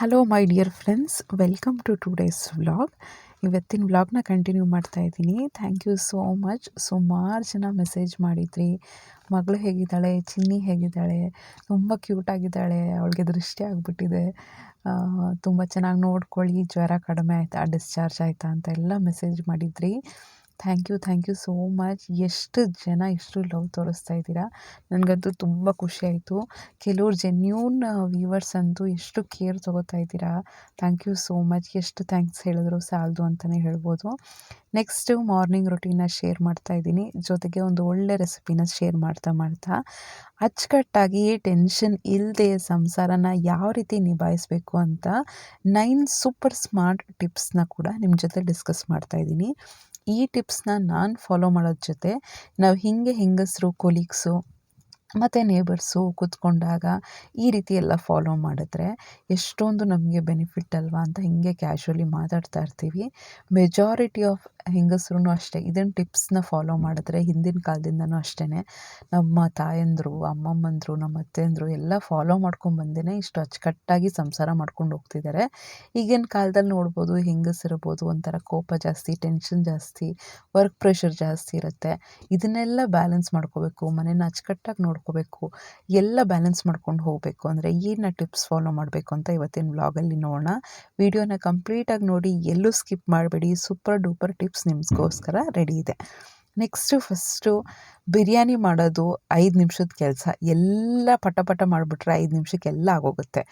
Hello my dear friends welcome to today's vlog ಇವತ್ತಿನ ವ್ಲಾಗ್ನ continue ಮಾಡ್ತಾ ಇದ್ದೀನಿ. ಥ್ಯಾಂಕ್ ಯು ಸೋ ಮಚ್ ಸುಮಾರು ಜನ ಮೆಸೇಜ್ ಮಾಡಿದ್ರಿ. ಮಗಳು ಹೇಗಿದ್ದಾಳೆ? ಚಿನ್ನಿ ಹೇಗಿದ್ದಾಳೆ? ತುಂಬ ಕ್ಯೂಟಾಗಿದ್ದಾಳೆ ಅವಳಿಗೆ ದೃಷ್ಟಿ ಆಗಿಬಿಟ್ಟಿದೆ. ತುಂಬ ಚೆನ್ನಾಗಿ ನೋಡ್ಕೊಳ್ಳಿ. ಜ್ವರ ಕಡಿಮೆ ಆಯಿತಾ? ಡಿಸ್ಚಾರ್ಜ್ ಆಯಿತಾ? ಅಂತ ಎಲ್ಲ ಮೆಸೇಜ್ ಮಾಡಿದ್ರಿ. Thank you thank you so much. ಎಷ್ಟು ಜನ ಇಷ್ಟು ಲವ್ ತೋರಿಸ್ತಾ ಇದ್ದೀರಾ? ನನಗಂತೂ ತುಂಬ ಖುಷಿ ಆಯಿತು. ಕೆಲವ್ರು ಜೆನ್ಯೂನ್ ವ್ಯೂವರ್ಸ್ ಅಂತೂ ಎಷ್ಟು ಕೇರ್ ತೊಗೋತಾ ಇದ್ದೀರಾ? Thank you so much. ಎಷ್ಟು ಥ್ಯಾಂಕ್ಸ್ ಹೇಳಿದ್ರು ಸಾಲದು ಅಂತಲೇ ಹೇಳ್ಬೋದು. ನೆಕ್ಸ್ಟು ಮಾರ್ನಿಂಗ್ ರೊಟೀನ ಶೇರ್ ಮಾಡ್ತಾ ಇದ್ದೀನಿ. ಜೊತೆಗೆ ಒಂದು ಒಳ್ಳೆ ರೆಸಿಪಿನ ಶೇರ್ ಮಾಡ್ತಾ ಮಾಡ್ತಾ. ಅಚ್ಚುಕಟ್ಟಾಗಿ ಟೆನ್ಷನ್ ಇಲ್ಲದೆ ಸಂಸಾರನ ಯಾವ ರೀತಿ ನಿಭಾಯಿಸಬೇಕು ಅಂತ ನೈನ್ ಸೂಪರ್ ಸ್ಮಾರ್ಟ್ ಟಿಪ್ಸ್ನ ಕೂಡ ನಿಮ್ಮ ಜೊತೆ ಡಿಸ್ಕಸ್ ಮಾಡ್ತಾ ಇದ್ದೀನಿ. ಈ ಟಿಪ್ಸ್ನ ನಾನು ಫಾಲೋ ಮಾಡೋದ್ರ ಜೊತೆ ನಾವು ಹೀಗೆ ಹೆಂಗಸರು ಕೊಲೀಗ್ಸು ಮತ್ತು ನೇಬರ್ಸು ಕೂತ್ಕೊಂಡಾಗ ಈ ರೀತಿ ಎಲ್ಲ ಫಾಲೋ ಮಾಡಿದ್ರೆ ಎಷ್ಟೊಂದು ನಮಗೆ ಬೆನಿಫಿಟ್ ಅಲ್ವಾ ಅಂತ ಹೀಗೆ ಕ್ಯಾಶುವಲಿ ಮಾತಾಡ್ತಾ ಇರ್ತೀವಿ. ಮೆಜಾರಿಟಿ ಆಫ್ ಹೆಂಗಸ್ರು ಅಷ್ಟೇ ಇದನ್ನು ಟಿಪ್ಸ್ನ ಫಾಲೋ ಮಾಡಿದ್ರೆ ಹಿಂದಿನ ಕಾಲದಿಂದನೂ ಅಷ್ಟೇ ನಮ್ಮ ತಾಯಂದರು, ಅಮ್ಮಮ್ಮಂದರು, ನಮ್ಮ ಅತ್ತೆಂದರು ಎಲ್ಲ ಫಾಲೋ ಮಾಡ್ಕೊಂಡು ಬಂದೇ ಇಷ್ಟು ಅಚ್ಚುಕಟ್ಟಾಗಿ ಸಂಸಾರ ಮಾಡ್ಕೊಂಡು ಹೋಗ್ತಿದ್ದಾರೆ ಈಗಿನ ಕಾಲದಲ್ಲಿ ನೋಡ್ಬೋದು ಹೆಂಗಸಿರ್ಬೋದು ಒಂಥರ ಕೋಪ ಜಾಸ್ತಿ ಟೆನ್ಷನ್ ಜಾಸ್ತಿ ವರ್ಕ್ ಪ್ರೆಷರ್ ಜಾಸ್ತಿ ಇರುತ್ತೆ. ಇದನ್ನೆಲ್ಲ ಬ್ಯಾಲೆನ್ಸ್ ಮಾಡ್ಕೋಬೇಕು. ಮನೇನ ಅಚ್ಚುಕಟ್ಟಾಗಿ ನೋಡ್ಕೋಬೇಕು ಎಲ್ಲ ಬ್ಯಾಲೆನ್ಸ್ ಮಾಡ್ಕೊಂಡು ಹೋಗಬೇಕು. ಅಂದರೆ ಏನು ಟಿಪ್ಸ್ ಫಾಲೋ ಮಾಡಬೇಕು ಅಂತ ಇವತ್ತಿನ ವ್ಲಾಗಲ್ಲಿ ನೋಡೋಣ. ವಿಡಿಯೋನ ಕಂಪ್ಲೀಟಾಗಿ ನೋಡಿ, ಎಲ್ಲೂ ಸ್ಕಿಪ್ ಮಾಡಬೇಡಿ. ಸೂಪರ್ ಡೂಪರ್ ಟಿಪ್ಸ್ ನಿಮಗೋಸ್ಕರ ರೆಡಿ ಇದೆ. ನೆಕ್ಸ್ಟು ಫಸ್ಟು ಬಿರಿಯಾನಿ ಮಾಡೋದು ಐದು ನಿಮಿಷದ ಕೆಲಸ. ಎಲ್ಲ ಪಟ ಪಟ ಮಾಡಿಬಿಟ್ರೆ ಐದು ನಿಮಿಷಕ್ಕೆಲ್ಲ ಆಗೋಗುತ್ತೆ.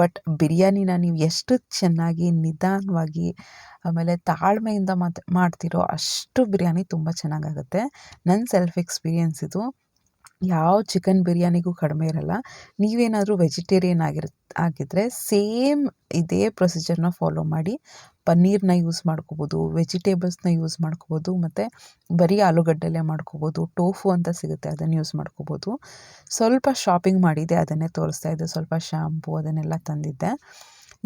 ಬಟ್ ಬಿರಿಯಾನಿನ ನೀವು ಎಷ್ಟು ಚೆನ್ನಾಗಿ ನಿಧಾನವಾಗಿ, ಆಮೇಲೆ ತಾಳ್ಮೆಯಿಂದ ಮಾತು, ಮಾಡ್ತಿರೋ ಅಷ್ಟು ಬಿರಿಯಾನಿ ತುಂಬ ಚೆನ್ನಾಗಾಗುತ್ತೆ. ನನ್ನ ಸೆಲ್ಫ್ ಎಕ್ಸ್ಪೀರಿಯೆನ್ಸ್ ಇದು. ಯಾವ ಚಿಕನ್ ಬಿರಿಯಾನಿಗೂ ಕಡಿಮೆ ಇರಲ್ಲ. ನೀವೇನಾದರೂ ವೆಜಿಟೇರಿಯನ್ ಆಗಿರ್ ಆಗಿದ್ದರೆ ಸೇಮ್ ಇದೇ ಪ್ರೊಸೀಜರ್ನ ಫಾಲೋ ಮಾಡಿ ಪನ್ನೀರ್ನ ಯೂಸ್ ಮಾಡ್ಕೋಬೋದು ವೆಜಿಟೇಬಲ್ಸ್ನ ಯೂಸ್ ಮಾಡ್ಕೋಬೋದು, ಮತ್ತು ಬರೀ ಆಲೂಗಡ್ಡೆಲೆ ಮಾಡ್ಕೋಬೋದು, ಟೋಫು ಅಂತ ಸಿಗುತ್ತೆ ಅದನ್ನು ಯೂಸ್ ಮಾಡ್ಕೋಬೋದು. ಸ್ವಲ್ಪ ಶಾಪಿಂಗ್ ಮಾಡಿದ್ದೆ ಅದನ್ನೇ ತೋರಿಸ್ತಾ ಇದ್ದೆ, ಸ್ವಲ್ಪ ಶ್ಯಾಂಪು ಅದನ್ನೆಲ್ಲ ತಂದಿದ್ದೆ.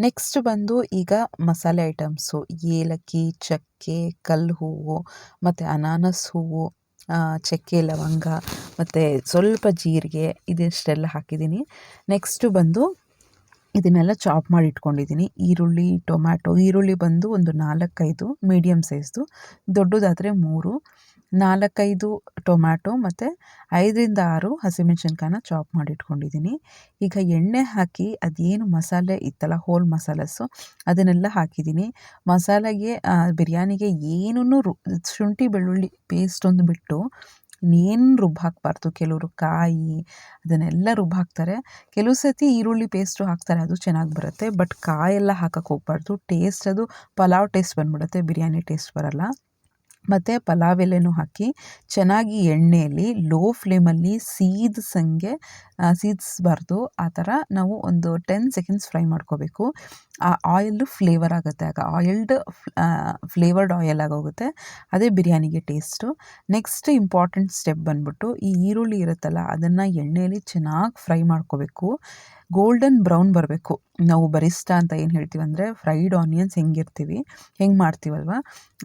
ನೆಕ್ಸ್ಟ್ ಬಂದು ಈಗ ಮಸಾಲೆ ಐಟಮ್ಸು ಏಲಕ್ಕಿ, ಚಕ್ಕೆ, ಕಲ್ಲು ಹೂವು, ಮತ್ತು ಅನಾನಸ್ ಹೂವು ಚಕ್ಕೆ, ಲವಂಗ ಮತ್ತು ಸ್ವಲ್ಪ ಜೀರಿಗೆ ಇದಿಷ್ಟೆಲ್ಲ ಹಾಕಿದ್ದೀನಿ. ನೆಕ್ಸ್ಟು ಬಂದು ಇದನ್ನೆಲ್ಲ ಚಾಪ್ ಮಾಡಿ ಇಟ್ಕೊಂಡಿದ್ದೀನಿ. ಈರುಳ್ಳಿ, ಟೊಮ್ಯಾಟೊ, ಈರುಳ್ಳಿ ಬಂದು ಒಂದು ನಾಲ್ಕೈದು ಮೀಡಿಯಮ್ ಸೈಜ್ದು ದೊಡ್ಡದಾದರೆ ಮೂರು. ನಾಲ್ಕೈದು ಟೊಮ್ಯಾಟೊ ಮತ್ತು ಐದರಿಂದ ಆರು ಹಸಿಮೆಣ್ಸಿನ್ಕಾಯನ್ನ ಚಾಪ್ ಮಾಡಿ ಇಟ್ಕೊಂಡಿದ್ದೀನಿ ಈಗ ಎಣ್ಣೆ ಹಾಕಿ ಅದೇನು ಮಸಾಲೆ ಇತ್ತಲ್ಲ ಹೋಲ್ ಮಸಾಲಸ್ಸು ಅದನ್ನೆಲ್ಲ ಹಾಕಿದ್ದೀನಿ. ಮಸಾಲೆಗೆ ಬಿರಿಯಾನಿಗೆ ಏನೂ ರು, ಶುಂಠಿ, ಬೆಳ್ಳುಳ್ಳಿ ಪೇಸ್ಟ್ ಒಂದು ಬಿಟ್ಟು ಇನ್ನೇನು ರುಬ್ಬ ಹಾಕಬಾರ್ದು ಕೆಲವರು ಕಾಯಿ ಅದನ್ನೆಲ್ಲ ರುಬ್ಬ ಹಾಕ್ತಾರೆ ಕೆಲವು ಸತಿ ಈರುಳ್ಳಿ ಪೇಸ್ಟು ಹಾಕ್ತಾರೆ, ಅದು ಚೆನ್ನಾಗಿ ಬರುತ್ತೆ. ಬಟ್ ಕಾಯೆಲ್ಲ ಹಾಕಕ್ಕೆ ಹೋಗ್ಬಾರ್ದು. ಟೇಸ್ಟ್ ಅದು, ಪಲಾವ್ ಟೇಸ್ಟ್ ಬಂದ್ಬಿಡುತ್ತೆ, ಬಿರಿಯಾನಿ ಟೇಸ್ಟ್ ಬರಲ್ಲ. ಮತ್ತು ಪಲಾವ್ ಎಲೆನೂ ಹಾಕಿ ಚೆನ್ನಾಗಿ ಎಣ್ಣೆಯಲ್ಲಿ ಲೋ ಫ್ಲೇಮಲ್ಲಿ ಸೀದ್ಸಂಗೆ ಸೀದಿಸ್ಬಾರ್ದು. ಆ ಥರ ನಾವು ಒಂದು ಟೆನ್ ಸೆಕೆಂಡ್ಸ್ ಫ್ರೈ ಮಾಡ್ಕೋಬೇಕು. ಆ ಆಯಿಲ್ ಫ್ಲೇವರ್ ಆಗುತ್ತೆ. ಆಗ ಆಯಿಲ್ಡ್ ಫ್ಲೇವರ್ಡ್ ಆಯಿಲ್ ಆಗೋಗುತ್ತೆ. ಅದೇ ಬಿರಿಯಾನಿಗೆ ಟೇಸ್ಟು ನೆಕ್ಸ್ಟ್ ಇಂಪಾರ್ಟೆಂಟ್ ಸ್ಟೆಪ್ ಬಂದ್ಬಿಟ್ಟು ಈ ಈರುಳ್ಳಿ ಇರುತ್ತಲ್ಲ, ಅದನ್ನು ಎಣ್ಣೆಯಲ್ಲಿ ಚೆನ್ನಾಗಿ ಫ್ರೈ ಮಾಡ್ಕೋಬೇಕು. ಗೋಲ್ಡನ್ ಬ್ರೌನ್ ಬರಬೇಕು. ನಾವು ಬರಿಸ್ಟಾ ಅಂತ ಏನು ಹೇಳ್ತೀವಿ ಅಂದರೆ ಫ್ರೈಡ್ ಆನಿಯನ್ಸ್ ಹೆಂಗಿರ್ತೀವಿ, ಹೆಂಗೆ ಮಾಡ್ತೀವಲ್ವ?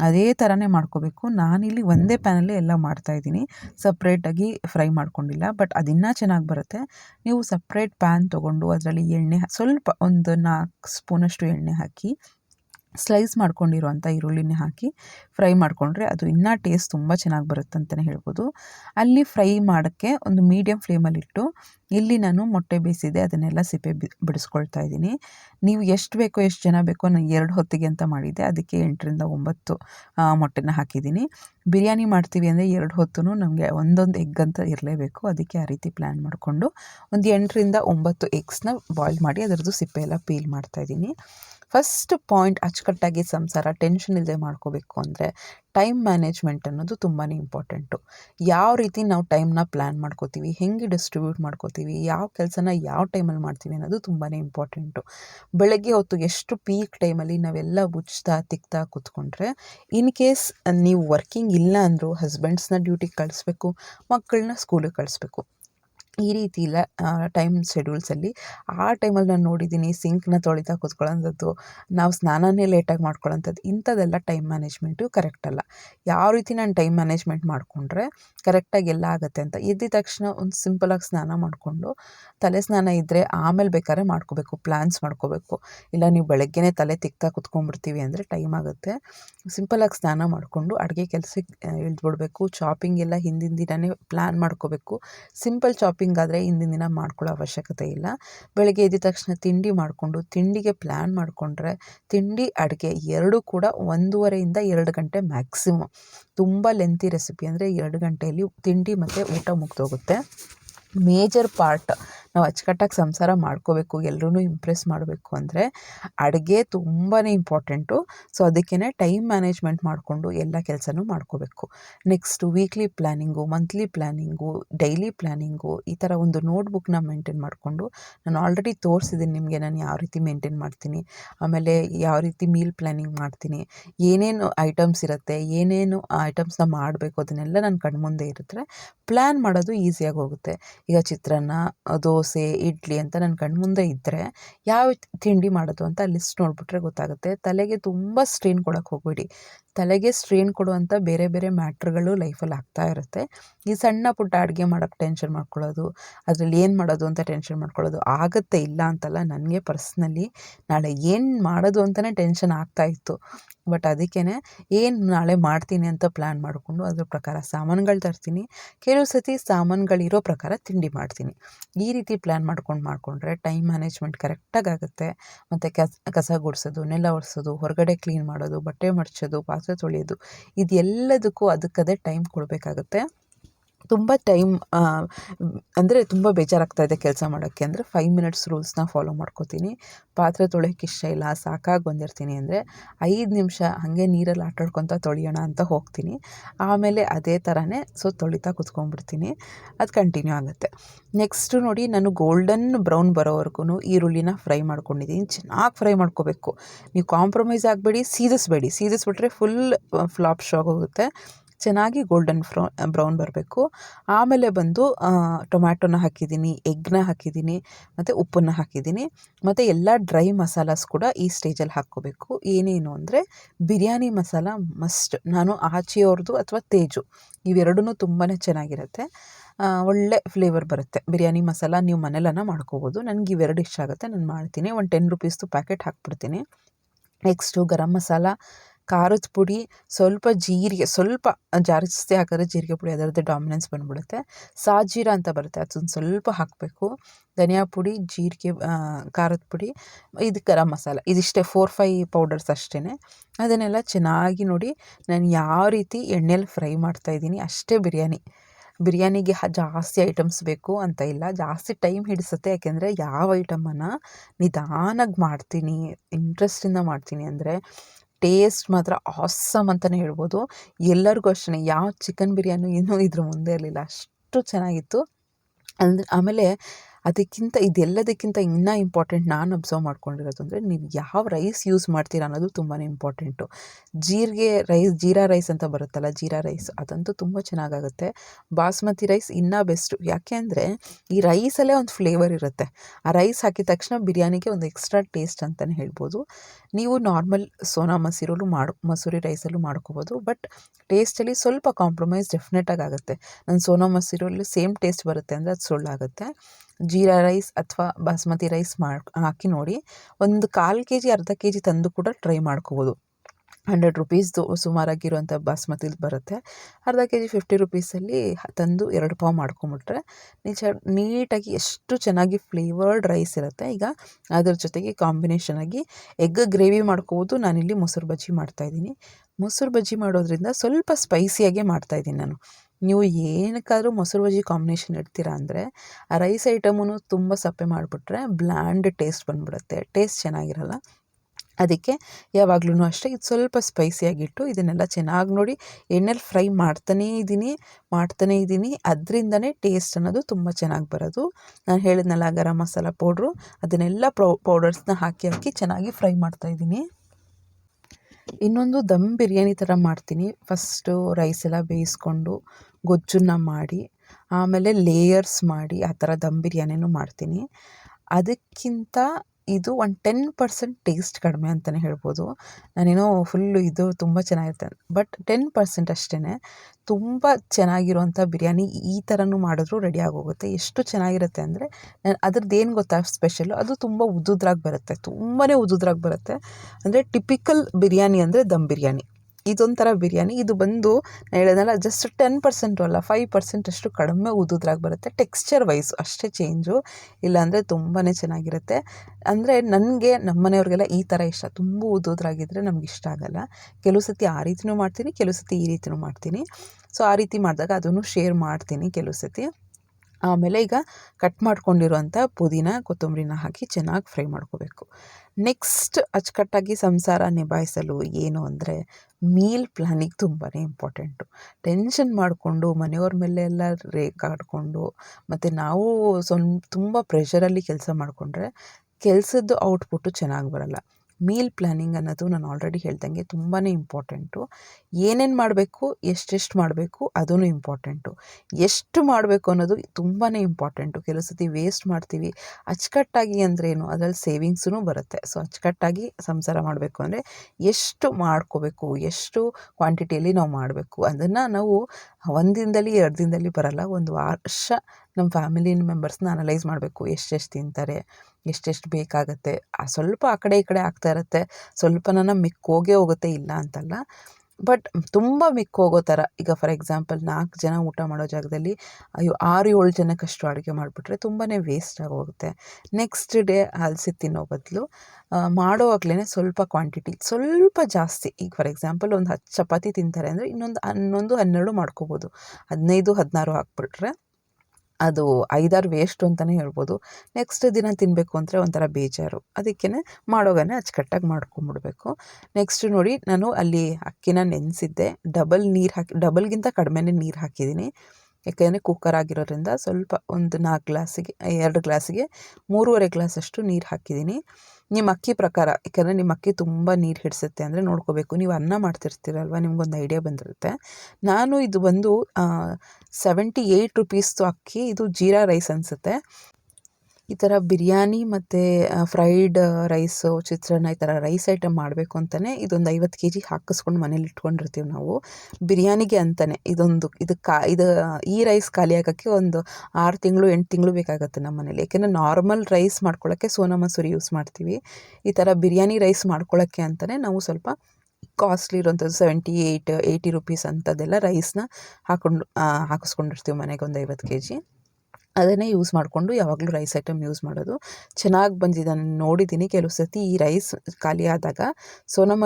ಅದೇ ಥರನೇ ಮಾಡ್ಕೋಬೇಕು. ನಾನಿಲ್ಲಿ ಒಂದೇ ಪ್ಯಾನಲ್ಲೇ ಎಲ್ಲ ಮಾಡ್ತಾಯಿದ್ದೀನಿ ಸಪ್ರೇಟಾಗಿ ಫ್ರೈ ಮಾಡ್ಕೊಂಡಿಲ್ಲ. ಬಟ್ ಅದಿನ್ನೂ ಚೆನ್ನಾಗಿ ಬರುತ್ತೆ. ನೀವು ಸಪ್ರೇಟ್ ಪ್ಯಾನ್ ತೊಗೊಂಡು ಅದರಲ್ಲಿ ಎಣ್ಣೆ ಸ್ವಲ್ಪ ಒಂದು ನಾಲ್ಕು ಸ್ಪೂನಷ್ಟು ಎಣ್ಣೆ ಹಾಕಿ ಸ್ಲೈಸ್ ಮಾಡ್ಕೊಂಡಿರುವಂಥ ಈರುಳ್ಳಿನೇ ಹಾಕಿ ಫ್ರೈ ಮಾಡಿಕೊಂಡ್ರೆ ಅದು ಇನ್ನೂ ಟೇಸ್ಟ್ ತುಂಬ ಚೆನ್ನಾಗಿ ಬರುತ್ತೆ ಅಂತಲೇ ಹೇಳ್ಬೋದು. ಅಲ್ಲಿ ಫ್ರೈ ಮಾಡೋಕ್ಕೆ ಒಂದು ಮೀಡಿಯಮ್ ಫ್ಲೇಮಲ್ಲಿಟ್ಟು ಇಲ್ಲಿ ನಾನು ಮೊಟ್ಟೆ ಬೇಯಿಸಿದೆ, ಅದನ್ನೆಲ್ಲ ಸಿಪ್ಪೆ ಬಿ, ಬಿಡಿಸ್ಕೊಳ್ತಾ ಇದ್ದೀನಿ. ನೀವು ಎಷ್ಟು ಬೇಕೋ ಎಷ್ಟು ಜನ ಬೇಕೋ ನಾನು ಎರಡು ಹೊತ್ತಿಗೆ ಅಂತ ಮಾಡಿದ್ದೆ, ಅದಕ್ಕೆ ಎಂಟರಿಂದ ಒಂಬತ್ತು ಮೊಟ್ಟೆನ ಹಾಕಿದ್ದೀನಿ. ಬಿರಿಯಾನಿ ಮಾಡ್ತೀವಿ ಅಂದರೆ ಎರಡು ಹೊತ್ತು ನಮಗೆ ಒಂದೊಂದು ಎಗ್ ಅಂತ ಇರಲೇಬೇಕು, ಅದಕ್ಕೆ ಆ ರೀತಿ ಪ್ಲ್ಯಾನ್ ಮಾಡಿಕೊಂಡು ಒಂದು ಎಂಟರಿಂದ ಒಂಬತ್ತು ಎಗ್ಸ್ನ ಬಾಯ್ಲ್ ಮಾಡಿ ಅದರದ್ದು ಸಿಪ್ಪೆ ಎಲ್ಲ ಪೀಲ್ ಮಾಡ್ತಾಯಿದ್ದೀನಿ ಫಸ್ಟ್ ಪಾಯಿಂಟ್ ಅಚ್ಚುಕಟ್ಟಾಗಿ ಸಂಸಾರ ಟೆನ್ಷನ್ ಇಲ್ಲದೆ ಮಾಡ್ಕೋಬೇಕು ಅಂದರೆ ಟೈಮ್ ಮ್ಯಾನೇಜ್ಮೆಂಟ್ ಅನ್ನೋದು ತುಂಬಾ ಇಂಪಾರ್ಟೆಂಟು ಯಾವ ರೀತಿ ನಾವು ಟೈಮ್ನ ಪ್ಲ್ಯಾನ್ ಮಾಡ್ಕೋತೀವಿ, ಹೆಂಗೆ ಡಿಸ್ಟ್ರಿಬ್ಯೂಟ್ ಮಾಡ್ಕೋತೀವಿ, ಯಾವ ಕೆಲಸನ ಯಾವ ಟೈಮಲ್ಲಿ ಮಾಡ್ತೀವಿ ಅನ್ನೋದು ತುಂಬಾ ಇಂಪಾರ್ಟೆಂಟು ಬೆಳಗ್ಗೆ ಹೊತ್ತು ಎಷ್ಟು ಪೀಕ್ ಟೈಮಲ್ಲಿ ನಾವೆಲ್ಲ ಉಜ್ತಾ ತಿಕ್ತಾ ಕೂತ್ಕೊಂಡ್ರೆ ಇನ್ ಕೇಸ್ ನೀವು ವರ್ಕಿಂಗ್ ಇಲ್ಲ ಅಂದರೂ ಹಸ್ಬೆಂಡ್ಸ್ನ ಡ್ಯೂಟಿಗೆ ಕಳಿಸ್ಬೇಕು, ಮಕ್ಕಳನ್ನ ಸ್ಕೂಲಿಗೆ ಕಳಿಸ್ಬೇಕು. ಈ ರೀತಿ ಇಲ್ಲ. ಟೈಮ್ ಶೆಡ್ಯೂಲ್ಸಲ್ಲಿ ಆ ಟೈಮಲ್ಲಿ ನಾನು ನೋಡಿದ್ದೀನಿ ಸಿಂಕ್ನ ತೊಳಿತಾ ಕೂತ್ಕೊಳ್ಳೋಂಥದ್ದು, ನಾವು ಸ್ನಾನನೇ ಲೇಟಾಗಿ ಮಾಡ್ಕೊಳ್ಳೋಂಥದ್ದು, ಇಂಥದ್ದೆಲ್ಲ ಟೈಮ್ ಮ್ಯಾನೇಜ್ಮೆಂಟು ಕರೆಕ್ಟ್ ಅಲ್ಲ. ಯಾವ ರೀತಿ ನಾನು ಟೈಮ್ ಮ್ಯಾನೇಜ್ಮೆಂಟ್ ಮಾಡಿಕೊಂಡ್ರೆ ಕರೆಕ್ಟಾಗಿ ಎಲ್ಲ ಆಗುತ್ತೆ ಅಂತ. ಎದ್ದಿದ ತಕ್ಷಣ ಒಂದು ಸಿಂಪಲಾಗಿ ಸ್ನಾನ ಮಾಡಿಕೊಂಡು, ತಲೆ ಸ್ನಾನ ಇದ್ದರೆ ಆಮೇಲೆ ಬೇಕಾದ್ರೆ ಮಾಡ್ಕೋಬೇಕು ಪ್ಲ್ಯಾನ್ಸ್ ಮಾಡ್ಕೋಬೇಕು. ಇಲ್ಲ ನೀವು ಬೆಳಗ್ಗೆನೇ ತಲೆ ತಿಕ್ತಾ ಕುತ್ಕೊಂಡ್ಬಿಡ್ತೀವಿ ಅಂದರೆ ಟೈಮ್ ಆಗುತ್ತೆ. ಸಿಂಪಲಾಗಿ ಸ್ನಾನ ಮಾಡಿಕೊಂಡು ಅಡುಗೆ ಕೆಲಸಕ್ಕೆ ಇಳಿದ್ಬಿಡ್ಬೇಕು. ಶಾಪಿಂಗ್ ಎಲ್ಲ ಹಿಂದಿನ ದಿನವೇ ಪ್ಲ್ಯಾನ್ ಮಾಡ್ಕೋಬೇಕು. ಸಿಂಪಲ್ ಚಾಪಿಂಗ್ ಆದರೆ ಹಿಂದಿನ ದಿನ ಮಾಡ್ಕೊಳ್ಳೋ ಅವಶ್ಯಕತೆ ಇಲ್ಲ. ಬೆಳಗ್ಗೆ ಎದ್ದ ತಕ್ಷಣ ತಿಂಡಿ ಮಾಡಿಕೊಂಡು, ತಿಂಡಿಗೆ ಪ್ಲ್ಯಾನ್ ಮಾಡಿಕೊಂಡ್ರೆ ತಿಂಡಿ, ಅಡುಗೆ ಎರಡೂ ಕೂಡ ಒಂದೂವರೆಯಿಂದ ಎರಡು ಗಂಟೆ ಮ್ಯಾಕ್ಸಿಮಮ್ ತುಂಬ ಲೆಂತಿ ರೆಸಿಪಿ ಅಂದರೆ ಎರಡು ಗಂಟೆಯಲ್ಲಿ ತಿಂಡಿ ಮತ್ತು ಊಟ ಮುಗಿದೋಗುತ್ತೆ. ಮೇಜರ್ ಪಾರ್ಟ್ ನಾವು ಅಚ್ಚುಕಟ್ಟಾಗಿ ಸಂಸಾರ ಮಾಡ್ಕೋಬೇಕು ಎಲ್ಲರೂ ಇಂಪ್ರೆಸ್ ಮಾಡಬೇಕು ಅಂದರೆ ಅಡುಗೆ ತುಂಬಾ ಇಂಪಾರ್ಟೆಂಟು ಸೊ ಅದಕ್ಕೇ ಟೈಮ್ ಮ್ಯಾನೇಜ್ಮೆಂಟ್ ಮಾಡಿಕೊಂಡು ಎಲ್ಲ ಕೆಲಸನೂ ಮಾಡ್ಕೋಬೇಕು. Next weekly planning monthly planning daily planning ಈ ಥರ ಒಂದು ನೋಟ್ಬುಕ್ನ ಮೇಂಟೈನ್ ಮಾಡಿಕೊಂಡು ನಾನು ಆಲ್ರೆಡಿ ತೋರಿಸಿದ್ದೀನಿ ನಿಮಗೆ ನಾನು ಯಾವ ರೀತಿ ಮೇಂಟೈನ್ ಮಾಡ್ತೀನಿ. ಆಮೇಲೆ ಯಾವ ರೀತಿ ಮೀಲ್ ಪ್ಲ್ಯಾನಿಂಗ್ ಮಾಡ್ತೀನಿ. ಏನೇನು ಐಟಮ್ಸ್ ಇರುತ್ತೆ, ಏನೇನು ಐಟಮ್ಸ್ನ ಮಾಡಬೇಕು, ಅದನ್ನೆಲ್ಲ ನನ್ನ ಕಣ್ಮುಂದೆ ಇರುತ್ತೆ ಪ್ಲ್ಯಾನ್ ಮಾಡೋದು ಈಸಿಯಾಗಿ ಹೋಗುತ್ತೆ. ಈಗ ಚಿತ್ರಾನ್ನ, ದೋಸೆ ಇಡ್ಲಿ ಅಂತ ನನ್ನ ಕಣ್ಮುಂದೆ ಇದ್ದರೆ ಯಾವ ತಿಂಡಿ ಮಾಡೋದು ಅಂತ ಲಿಸ್ಟ್ ನೋಡಿಬಿಟ್ರೆ ಗೊತ್ತಾಗುತ್ತೆ. ತಲೆಗೆ ತುಂಬ ಸ್ಟ್ರೈನ್ ಕೊಡೋಕ್ಕೆ ಹೋಗಬೇಡಿ. ತಲೆಗೆ ಸ್ಟ್ರೇನ್ ಕೊಡುವಂಥ ಬೇರೆ ಬೇರೆ ಮ್ಯಾಟ್ರ್ಗಳು ಲೈಫಲ್ಲಿ ಆಗ್ತಾ ಇರುತ್ತೆ. ಈ ಸಣ್ಣ ಪುಟ್ಟ ಅಡುಗೆ ಮಾಡೋಕ್ಕೆ ಟೆನ್ಷನ್ ಮಾಡ್ಕೊಳ್ಳೋದು, ಅದರಲ್ಲಿ ಏನು ಮಾಡೋದು ಅಂತ ಟೆನ್ಷನ್ ಮಾಡ್ಕೊಳ್ಳೋದು ಆಗುತ್ತೆ ಇಲ್ಲ ಅಂತಲ್ಲ ನನಗೆ ಪರ್ಸ್ನಲಿ ನಾಳೆ ಏನು ಮಾಡೋದು ಅಂತಲೇ ಟೆನ್ಷನ್ ಆಗ್ತಾಯಿತ್ತು ಬಟ್ ಅದಕ್ಕೇ ಏನು ನಾಳೆ ಮಾಡ್ತೀನಿ ಅಂತ ಪ್ಲ್ಯಾನ್ ಮಾಡಿಕೊಂಡು ಅದ್ರ ಪ್ರಕಾರ ಸಾಮಾನುಗಳು ತರ್ತೀನಿ. ಕೆಲವು ಸತಿ ಸಾಮಾನುಗಳಿರೋ ಪ್ರಕಾರ ತಿಂಡಿ ಮಾಡ್ತೀನಿ. ಈ ರೀತಿ ಪ್ಲ್ಯಾನ್ ಮಾಡ್ಕೊಂಡು ಮಾಡಿಕೊಂಡ್ರೆ ಟೈಮ್ ಮ್ಯಾನೇಜ್ಮೆಂಟ್ ಕರೆಕ್ಟಾಗಿ ಆಗುತ್ತೆ. ಮತ್ತು ಕಸ ಕಸ ಗುಡಿಸೋದು, ನೆಲ ಒರೆಸೋದು, ಹೊರಗಡೆ ಕ್ಲೀನ್ ಮಾಡೋದು, ಬಟ್ಟೆ ಮಡ್ಚೋದು ಪಾತ್ರೆ ತೊಳೆಯೋದು. ಇದೆಲ್ಲದಕ್ಕೂ ಅದಕ್ಕದೇ ಟೈಮ್ ಕೊಡಬೇಕಾಗುತ್ತೆ. ತುಂಬ ಟೈಮ್ ಅಂದರೆ ತುಂಬ ಬೇಜಾರಾಗ್ತಾಯಿದೆ ಕೆಲಸ ಮಾಡೋಕ್ಕೆ. ಅಂದರೆ ಫೈವ್ ಮಿನಿಟ್ಸ್ ರೂಲ್ಸ್ನ ಫಾಲೋ ಮಾಡ್ಕೋತೀನಿ. ಪಾತ್ರೆ ತೊಳೆಯೋಕ್ಕೆ ಇಷ್ಟ ಇಲ್ಲ, ಸಾಕಾಗಿ ಬಂದಿರ್ತೀನಿ ಅಂದರೆ ಐದು ನಿಮಿಷ ಹಾಗೆ ನೀರಲ್ಲಿ ಆಟಾಡ್ಕೊತ ತೊಳೆಯೋಣ ಅಂತ ಹೋಗ್ತೀನಿ. ಆಮೇಲೆ ಅದೇ ಥರನೇ ಸೊ ತೊಳಿತಾ ಕುತ್ಕೊಂಡ್ಬಿಡ್ತೀನಿ. ಅದು ಕಂಟಿನ್ಯೂ ಆಗುತ್ತೆ. ನೆಕ್ಸ್ಟು ನೋಡಿ ನಾನು ಗೋಲ್ಡನ್ ಬ್ರೌನ್ ಬರೋವರೆಗೂ ಈರುಳ್ಳಿನ ಫ್ರೈ ಮಾಡ್ಕೊಂಡಿದ್ದೀನಿ ಚೆನ್ನಾಗಿ ಫ್ರೈ ಮಾಡ್ಕೋಬೇಕು. ನೀವು ಕಾಂಪ್ರಮೈಸ್ ಆಗಬೇಡಿ, ಸೀದಿಸ್ಬೇಡಿ. ಸೀದಿಸ್ಬಿಟ್ರೆ ಫುಲ್ ಫ್ಲಾಪ್ ಶೋ ಹೋಗುತ್ತೆ. ಚೆನ್ನಾಗಿ ಗೋಲ್ಡನ್ ಫ್ರೌ ಬ್ರೌನ್ ಬರಬೇಕು. ಆಮೇಲೆ ಬಂದು ಟೊಮ್ಯಾಟೊನ ಹಾಕಿದ್ದೀನಿ ಎಗ್ನ ಹಾಕಿದ್ದೀನಿ, ಮತ್ತು ಉಪ್ಪನ್ನು ಹಾಕಿದ್ದೀನಿ, ಮತ್ತು ಎಲ್ಲ ಡ್ರೈ ಮಸಾಲಾಸ್ ಕೂಡ ಈ ಸ್ಟೇಜಲ್ಲಿ ಹಾಕ್ಕೋಬೇಕು. ಏನೇನು ಅಂದರೆ, ಬಿರಿಯಾನಿ ಮಸಾಲ ಮಸ್ಟ್ ನಾನು ಆಚೆಯವ್ರದ್ದು ಅಥವಾ ತೇಜು ಇವೆರಡೂ ತುಂಬಾ ಚೆನ್ನಾಗಿರುತ್ತೆ. ಒಳ್ಳೆ ಫ್ಲೇವರ್ ಬರುತ್ತೆ. ಬಿರಿಯಾನಿ ಮಸಾಲ ನೀವು ಮನೇಲನ್ನು ಮಾಡ್ಕೋಬೋದು. ನನಗೆ ಇವೆರಡು ಇಷ್ಟ ಆಗುತ್ತೆ. ನಾನು ಮಾಡ್ತೀನಿ. ಒಂದು ಟೆನ್ ರುಪೀಸ್ದು ಪ್ಯಾಕೆಟ್ ಹಾಕ್ಬಿಡ್ತೀನಿ. ನೆಕ್ಸ್ಟು ಗರಂ ಮಸಾಲ ಖಾರದ ಪುಡಿ, ಸ್ವಲ್ಪ ಜೀರಿಗೆ, ಸ್ವಲ್ಪ ಜಾಸ್ತಿ ಹಾಕಿದ್ರೆ ಜೀರಿಗೆ ಪುಡಿ ಅದರದ್ದು ಡಾಮಿನೆನ್ಸ್ ಬಂದುಬಿಡುತ್ತೆ. ಸಾಜೀರ ಅಂತ ಬರುತ್ತೆ ಅದೊಂದು ಸ್ವಲ್ಪ ಹಾಕಬೇಕು. ಧನಿಯಾ ಪುಡಿ, ಜೀರಿಗೆ ಖಾರದ ಪುಡಿ, ಇದು ಗರಂ ಮಸಾಲ, ಇದಿಷ್ಟೇ ಫೋರ್ ಫೈ ಪೌಡರ್ಸ್ ಅಷ್ಟೇ ಅದನ್ನೆಲ್ಲ ಚೆನ್ನಾಗಿ ನೋಡಿ ನಾನು ಯಾವ ರೀತಿ ಎಣ್ಣೆಲಿ ಫ್ರೈ ಮಾಡ್ತಾಯಿದ್ದೀನಿ ಅಷ್ಟೇ ಬಿರಿಯಾನಿ. ಬಿರಿಯಾನಿಗೆ ಜಾಸ್ತಿ ಐಟಮ್ಸ್ ಬೇಕು ಅಂತ ಇಲ್ಲ, ಜಾಸ್ತಿ ಟೈಮ್ ಹಿಡಿಸುತ್ತೆ, ಯಾಕೆಂದರೆ ಯಾವ ಐಟಮನ್ನು ನಿಧಾನಾಗಿ ಮಾಡ್ತೀನಿ ಇಂಟ್ರೆಸ್ಟಿಂದ ಮಾಡ್ತೀನಿ ಅಂದರೆ ಟೇಸ್ಟ್ ಮಾತ್ರ ಆಸಮ್ ಅಂತಲೇ ಹೇಳ್ಬೋದು. ಎಲ್ಲರಿಗೂ ಅಷ್ಟೇ ಯಾವ ಚಿಕನ್ ಬಿರಿಯಾನಿ ಇನ್ನೂ ಇದ್ರ ಮುಂದೆ ಇರಲಿಲ್ಲ. ಅಷ್ಟು ಚೆನ್ನಾಗಿತ್ತು. ಅಂದರೆ ಆಮೇಲೆ ಅದಕ್ಕಿಂತ ಇದೆಲ್ಲದಕ್ಕಿಂತ ಇನ್ನೂ ಇಂಪಾರ್ಟೆಂಟ್ ನಾನು ಅಬ್ಸರ್ವ್ ಮಾಡ್ಕೊಂಡಿರೋದು ಅಂದರೆ ನೀವು ಯಾವ ರೈಸ್ ಯೂಸ್ ಮಾಡ್ತೀರಾ ಅನ್ನೋದು ತುಂಬಾ ಇಂಪಾರ್ಟೆಂಟು ಜೀರಿಗೆ ರೈಸ್ ಜೀರಾ ರೈಸ್ ಅಂತ ಬರುತ್ತಲ್ಲ, ಜೀರಾ ರೈಸ್ ಅದಂತೂ ತುಂಬ ಚೆನ್ನಾಗಾಗುತ್ತೆ. ಬಾಸ್ಮತಿ ರೈಸ್ ಇನ್ನೂ ಬೆಸ್ಟು ಯಾಕೆ ಅಂದರೆ ಈ ರೈಸಲ್ಲೇ ಒಂದು ಫ್ಲೇವರ್ ಇರುತ್ತೆ. ಆ ರೈಸ್ ಹಾಕಿದ ತಕ್ಷಣ ಬಿರಿಯಾನಿಗೆ ಒಂದು ಎಕ್ಸ್ಟ್ರಾ ಟೇಸ್ಟ್ ಅಂತಲೇ ಹೇಳ್ಬೋದು. ನೀವು ನಾರ್ಮಲ್ ಸೋನಾ ಮಸೀರಲ್ಲೂ ಮಾಡು, ಮಸೂರಿ ರೈಸಲ್ಲೂ ಮಾಡ್ಕೋಬೋದು ಬಟ್ ಟೇಸ್ಟಲ್ಲಿ ಸ್ವಲ್ಪ ಕಾಂಪ್ರಮೈಸ್ ಡೆಫಿನೆಟಾಗಿ ಆಗುತ್ತೆ. ನನ್ನ ಸೋನಾ ಮಸೀರಲ್ಲಿ ಸೇಮ್ ಟೇಸ್ಟ್ ಬರುತ್ತೆ ಅಂದರೆ ಅದು ಸುಳ್ಳಾಗುತ್ತೆ. ಜೀರಾ ರೈಸ್ ಅಥವಾ ಬಾಸ್ಮತಿ ರೈಸ್ ಮಾಡಿ, ಹಾಕಿ ನೋಡಿ. ಒಂದು ಕಾಲು ಕೆ ಜಿ ಅರ್ಧ ಕೆ ಜಿ ತಂದು ಕೂಡ ಟ್ರೈ ಮಾಡ್ಕೋಬೋದು. ಹಂಡ್ರೆಡ್ ರುಪೀಸ್ದು ಸುಮಾರಾಗಿರುವಂಥ ಬಾಸ್ಮತಿ ಬರುತ್ತೆ. ಅರ್ಧ ಕೆ ಜಿ ಫಿಫ್ಟಿ ರುಪೀಸಲ್ಲಿ ತಂದು ಎರಡು ಪಾವ್ ಮಾಡ್ಕೊಂಬಿಟ್ರೆ ನೀಚ ನೀಟಾಗಿ ಎಷ್ಟು ಚೆನ್ನಾಗಿ ಫ್ಲೇವರ್ಡ್ ರೈಸ್ ಇರುತ್ತೆ. ಈಗ ಅದ್ರ ಜೊತೆಗೆ ಕಾಂಬಿನೇಷನ್ ಆಗಿ ಎಗ್ ಗ್ರೇವಿ ಮಾಡ್ಕೋಬೋದು. ನಾನಿಲ್ಲಿ ಮೊಸರು ಬಜ್ಜಿ ಮಾಡ್ತಾಯಿದ್ದೀನಿ ಮೊಸರು ಬಜ್ಜಿ ಮಾಡೋದ್ರಿಂದ ಸ್ವಲ್ಪ ಸ್ಪೈಸಿಯಾಗೇ ಮಾಡ್ತಾಯಿದ್ದೀನಿ ನಾನು. ನೀವು ಏನಕ್ಕಾದರೂ ಮೊಸರು ಬಜ್ಜಿ ಕಾಂಬಿನೇಷನ್ ಇಡ್ತೀರಾ ಅಂದರೆ, ಆ ರೈಸ್ ಐಟಮೂ ತುಂಬ ಸಪ್ಪೆ ಮಾಡಿಬಿಟ್ರೆ ಬ್ಲ್ಯಾಂಡ್ ಟೇಸ್ಟ್ ಬಂದ್ಬಿಡುತ್ತೆ ಟೇಸ್ಟ್ ಚೆನ್ನಾಗಿರಲ್ಲ. ಅದಕ್ಕೆ ಯಾವಾಗ್ಲೂ ಅಷ್ಟೇ, ಇದು ಸ್ವಲ್ಪ ಸ್ಪೈಸಿಯಾಗಿಟ್ಟು ಇದನ್ನೆಲ್ಲ ಚೆನ್ನಾಗಿ ನೋಡಿ ಎಣ್ಣೆಲಿ ಫ್ರೈ ಮಾಡ್ತಾನೇ ಇದ್ದೀನಿ ಮಾಡ್ತಾನೇ ಇದ್ದೀನಿ ಅದರಿಂದನೇ ಟೇಸ್ಟ್ ಅನ್ನೋದು ತುಂಬ ಚೆನ್ನಾಗಿ ಬರೋದು. ನಾನು ಹೇಳಿದ್ನಲ್ಲ, ಗರಂ ಮಸಾಲ ಪೌಡ್ರು, ಅದನ್ನೆಲ್ಲ ಪೌಡರ್ಸ್ನ ಹಾಕಿ ಹಾಕಿ ಚೆನ್ನಾಗಿ ಫ್ರೈ ಮಾಡ್ತಾಯಿದ್ದೀನಿ ಇನ್ನೊಂದು ದಮ್ ಬಿರಿಯಾನಿ ಥರ ಮಾಡ್ತೀನಿ. ಫಸ್ಟು ರೈಸ್ ಎಲ್ಲ ಬೇಯಿಸ್ಕೊಂಡು ಗೊಜ್ಜನ್ನು ಮಾಡಿ, ಆಮೇಲೆ ಲೇಯರ್ಸ್ ಮಾಡಿ, ಆ ಥರ ದಮ್ ಬಿರಿಯಾನಿನೂ ಮಾಡ್ತೀನಿ. ಅದಕ್ಕಿಂತ ಇದು ಒಂದು ಟೆನ್ ಪರ್ಸೆಂಟ್ ಟೇಸ್ಟ್ ಕಡಿಮೆ ಅಂತಲೇ ಹೇಳ್ಬೋದು. ನಾನೇನೋ ಫುಲ್ಲು ಇದು ತುಂಬ ಚೆನ್ನಾಗಿರುತ್ತೆ. ಬಟ್ ಟೆನ್ ಪರ್ಸೆಂಟ್ ಅಷ್ಟೇ ತುಂಬ ಚೆನ್ನಾಗಿರುವಂಥ ಬಿರಿಯಾನಿ ಈ ಥರನೂ ಮಾಡಿದ್ರೂ ರೆಡಿ ಆಗೋಗುತ್ತೆ. ಎಷ್ಟು ಚೆನ್ನಾಗಿರುತ್ತೆ ಅಂದರೆ ಅದ್ರದ್ದು ಏನು ಗೊತ್ತಾ ಸ್ಪೆಷಲು? ಅದು ತುಂಬ ಉದುದ್ರಾಗಿ ಬರುತ್ತೆ. ತುಂಬಾ ಉದುದ್ರಾಗಿ ಬರುತ್ತೆ. ಅಂದರೆ ಟಿಪಿಕಲ್ ಬಿರಿಯಾನಿ ಅಂದರೆ ದಮ್ ಬಿರಿಯಾನಿ. ಇದೊಂಥರ ಬಿರಿಯಾನಿ. ಇದು ಬಂದು ನಾನು ಹೇಳಿದ್ನಲ್ಲ ಜಸ್ಟ್ ಟೆನ್ ಪರ್ಸೆಂಟು ಅಲ್ಲ ಫೈವ್ ಪರ್ಸೆಂಟ್ ಅಷ್ಟು ಕಡಿಮೆ ಉದುದ್ರಾಗಿ ಬರುತ್ತೆ. ಟೆಕ್ಸ್ಚರ್ ವೈಸ್ ಅಷ್ಟೇ ಚೇಂಜು ಇಲ್ಲಾಂದರೆ ತುಂಬಾ ಚೆನ್ನಾಗಿರುತ್ತೆ. ಅಂದರೆ ನನಗೆ ನಮ್ಮ ಮನೆಯವ್ರಿಗೆಲ್ಲ ಈ ಥರ ಇಷ್ಟ. ತುಂಬ ಉದುದ್ರಾಗಿದ್ದರೆ ನಮ್ಗೆ ಇಷ್ಟ ಆಗೋಲ್ಲ. ಕೆಲವು ಸತಿ ಆ ರೀತಿಯೂ ಮಾಡ್ತೀನಿ, ಕೆಲವು ಸತಿ ಈ ರೀತಿಯೂ ಮಾಡ್ತೀನಿ. ಸೊ ಆ ರೀತಿ ಮಾಡಿದಾಗ ಅದನ್ನು ಶೇರ್ ಮಾಡ್ತೀನಿ ಕೆಲವು ಸತಿ ಆಮೇಲೆ ಈಗ ಕಟ್ ಮಾಡ್ಕೊಂಡಿರುವಂಥ ಪುದೀನ, ಕೊತ್ತಂಬರಿನ ಹಾಕಿ ಚೆನ್ನಾಗಿ ಫ್ರೈ ಮಾಡ್ಕೋಬೇಕು. ನೆಕ್ಸ್ಟ್ ಅಚ್ಚುಕಟ್ಟಾಗಿ ಸಂಸಾರ ನಿಭಾಯಿಸಲು ಏನು ಅಂದರೆ, ಮೀಲ್ ಪ್ಲಾನಿಂಗ್ ತುಂಬಾ ಇಂಪಾರ್ಟೆಂಟು. ಟೆನ್ಷನ್ ಮಾಡಿಕೊಂಡು ಮನೆಯವ್ರ ಮೇಲೆ ಎಲ್ಲ ರೇಗಾಡಿಕೊಂಡು ಮತ್ತು ನಾವು ಸ್ವಲ್ಪ ತುಂಬ ಪ್ರೆಷರಲ್ಲಿ ಕೆಲಸ ಮಾಡಿಕೊಂಡ್ರೆ ಕೆಲಸದ್ದು ಔಟ್ಪುಟ್ಟು ಚೆನ್ನಾಗಿ ಬರಲ್ಲ. ಮೀಲ್ ಪ್ಲ್ಯಾನಿಂಗ್ ಅನ್ನೋದು ನಾನು ಆಲ್ರೆಡಿ ಹೇಳ್ದಂಗೆ ತುಂಬಾ ಇಂಪಾರ್ಟೆಂಟು. ಏನೇನು ಮಾಡಬೇಕು, ಎಷ್ಟೆಷ್ಟು ಮಾಡಬೇಕು ಅದೂ ಇಂಪಾರ್ಟೆಂಟು. ಎಷ್ಟು ಮಾಡಬೇಕು ಅನ್ನೋದು ತುಂಬಾ ಇಂಪಾರ್ಟೆಂಟು. ಕೆಲವು ಸತಿ ವೇಸ್ಟ್ ಮಾಡ್ತೀವಿ. ಅಚ್ಚುಕಟ್ಟಾಗಿ ಏನು? ಅದರಲ್ಲಿ ಸೇವಿಂಗ್ಸೂ ಬರುತ್ತೆ. ಸೊ, ಅಚ್ಚುಕಟ್ಟಾಗಿ ಸಂಸಾರ ಮಾಡಬೇಕು ಅಂದರೆ ಎಷ್ಟು ಮಾಡ್ಕೋಬೇಕು, ಎಷ್ಟು ಕ್ವಾಂಟಿಟಿಯಲ್ಲಿ ನಾವು ಮಾಡಬೇಕು. ಅದನ್ನು ನಾವು ಒಂದು ದಿನದಲ್ಲಿ, ಎರಡು ದಿನದಲ್ಲಿ ಬರಲ್ಲ. ಒಂದು ವರ್ಷ ನಮ್ಮ ಫ್ಯಾಮಿಲಿ ಮೆಂಬರ್ಸ್ನ ಅನಲೈಸ್ ಮಾಡಬೇಕು. ಎಷ್ಟೆಷ್ಟು ತಿಂತಾರೆ, ಎಷ್ಟೆಷ್ಟು ಬೇಕಾಗುತ್ತೆ. ಆ ಸ್ವಲ್ಪ ಆ ಕಡೆ ಈ ಕಡೆ ಆಗ್ತಾ ಇರುತ್ತೆ. ಸ್ವಲ್ಪನ ಮಿಕ್ಕೋಗೇ ಹೋಗುತ್ತೆ, ಇಲ್ಲ ಅಂತಲ್ಲ. ಬಟ್ ತುಂಬ ಮಿಕ್ಕೋಗೋ ಥರ, ಈಗ ಫಾರ್ ಎಕ್ಸಾಂಪಲ್ ನಾಲ್ಕು ಜನ ಊಟ ಮಾಡೋ ಜಾಗದಲ್ಲಿ, ಅಯ್ಯೋ ಆರು ಏಳು ಜನಕ್ಕಷ್ಟು ಅಡುಗೆ ಮಾಡಿಬಿಟ್ರೆ ತುಂಬಾ ವೇಸ್ಟ್ ಆಗೋಗುತ್ತೆ ನೆಕ್ಸ್ಟ್ ಡೇ ಹಲಸಿ ತಿನ್ನೋ ಬದಲು ಮಾಡೋವಾಗಲೇ ಸ್ವಲ್ಪ ಕ್ವಾಂಟಿಟಿ ಸ್ವಲ್ಪ ಜಾಸ್ತಿ. ಈಗ ಫಾರ್ ಎಕ್ಸಾಂಪಲ್ ಒಂದು ಹತ್ತು ಚಪಾತಿ ತಿಂತಾರೆ ಅಂದರೆ ಇನ್ನೊಂದು ಹನ್ನೊಂದು ಹನ್ನೆರಡು ಮಾಡ್ಕೋಬೋದು. ಹದಿನೈದು ಹದಿನಾರು ಹಾಕ್ಬಿಟ್ರೆ ಅದು ಐದಾರು ವೇಸ್ಟು ಅಂತಲೇ ಹೇಳ್ಬೋದು. ನೆಕ್ಸ್ಟ್ ದಿನ ತಿನ್ನಬೇಕು ಅಂದರೆ ಒಂಥರ ಬೇಜಾರು. ಅದಕ್ಕೇ ಮಾಡೋಗನೆ ಅಚ್ಚುಕಟ್ಟಾಗಿ ಮಾಡ್ಕೊಂಬಿಡ್ಬೇಕು. ನೆಕ್ಸ್ಟ್ ನೋಡಿ ನಾನು ಅಲ್ಲಿ ಅಕ್ಕಿನ ನೆನೆಸಿದ್ದೆ. ಡಬಲ್ ನೀರು ಹಾಕಿ ಡಬಲ್ಗಿಂತ ಕಡಿಮೆನೇ ನೀರು ಹಾಕಿದ್ದೀನಿ. ಯಾಕೆಂದರೆ ಕುಕ್ಕರ್ ಆಗಿರೋದ್ರಿಂದ ಸ್ವಲ್ಪ ಒಂದು ನಾಲ್ಕು ಗ್ಲಾಸಿಗೆ ಎರಡು ಗ್ಲಾಸಿಗೆ ಮೂರುವರೆ ಗ್ಲಾಸಷ್ಟು ನೀರು ಹಾಕಿದ್ದೀನಿ. ನಿಮ್ಮ ಅಕ್ಕಿ ಪ್ರಕಾರ, ಯಾಕಂದರೆ ನಿಮ್ಮ ಅಕ್ಕಿ ತುಂಬ ನೀರು ಹಿಡಿಸುತ್ತೆ ಅಂದರೆ ನೋಡ್ಕೋಬೇಕು. ನೀವು ಅನ್ನ ಮಾಡ್ತಿರ್ತೀರಲ್ವ? ನಿಮಗೊಂದು ಐಡಿಯಾ ಬಂದಿರುತ್ತೆ. ನಾನು ಇದು ಬಂದು ಸೆವೆಂಟಿ ಏಯ್ಟ್ ರುಪೀಸ್ದು ಅಕ್ಕಿ, ಇದು ಜೀರಾ ರೈಸ್ ಅನಿಸುತ್ತೆ. ಈ ಥರ ಬಿರಿಯಾನಿ ಮತ್ತು ಫ್ರೈಡ್ ರೈಸು ಚಿತ್ರಾನ್ನ ಈ ಥರ ರೈಸ್ ಐಟಮ್ ಮಾಡಬೇಕು ಅಂತಲೇ ಇದೊಂದು ಐವತ್ತು ಕೆ ಜಿ ಹಾಕಿಸ್ಕೊಂಡು ಮನೇಲಿ ಇಟ್ಕೊಂಡಿರ್ತೀವಿ ನಾವು. ಬಿರಿಯಾನಿಗೆ ಅಂತಲೇ ಇದೊಂದು, ಇದು ಕಾ, ಇದು, ಈ ರೈಸ್ ಖಾಲಿ ಆಗೋಕ್ಕೆ ಒಂದು ಆರು ತಿಂಗಳು, ಎಂಟು ತಿಂಗಳು ಬೇಕಾಗುತ್ತೆ ನಮ್ಮ ಮನೇಲಿ. ಯಾಕೆಂದರೆ ನಾರ್ಮಲ್ ರೈಸ್ ಮಾಡ್ಕೊಳ್ಳೋಕ್ಕೆ ಸೋನಾ ಮಸೂರಿ ಯೂಸ್ ಮಾಡ್ತೀವಿ. ಈ ಥರ ಬಿರಿಯಾನಿ ರೈಸ್ ಮಾಡ್ಕೊಳ್ಳೋಕ್ಕೆ ಅಂತಲೇ ನಾವು ಸ್ವಲ್ಪ ಕಾಸ್ಟ್ಲಿ ಇರೋಂಥದ್ದು ಸೆವೆಂಟಿ ಏಯ್ಟ್ ಏಯ್ಟಿ ರುಪೀಸ್ ಅಂಥದ್ದೆಲ್ಲ ರೈಸ್ನ ಹಾಕೊಂಡು ಹಾಕಿಸ್ಕೊಂಡಿರ್ತೀವಿ ಮನೆಗೆ ಒಂದು ಐವತ್ತು ಕೆ ಜಿ ಅದನ್ನೇ ಯೂಸ್ ಮಾಡಿಕೊಂಡು ಯಾವಾಗಲೂ ರೈಸ್ ಐಟಮ್ ಯೂಸ್ ಮಾಡೋದು. ಚೆನ್ನಾಗಿ ಬಂದಿದೆ ನಾನು ನೋಡಿದ್ದೀನಿ ಕೆಲವು ಸತಿ ಈ ರೈಸ್ ಖಾಲಿ ಆದಾಗ ಸೋನಾ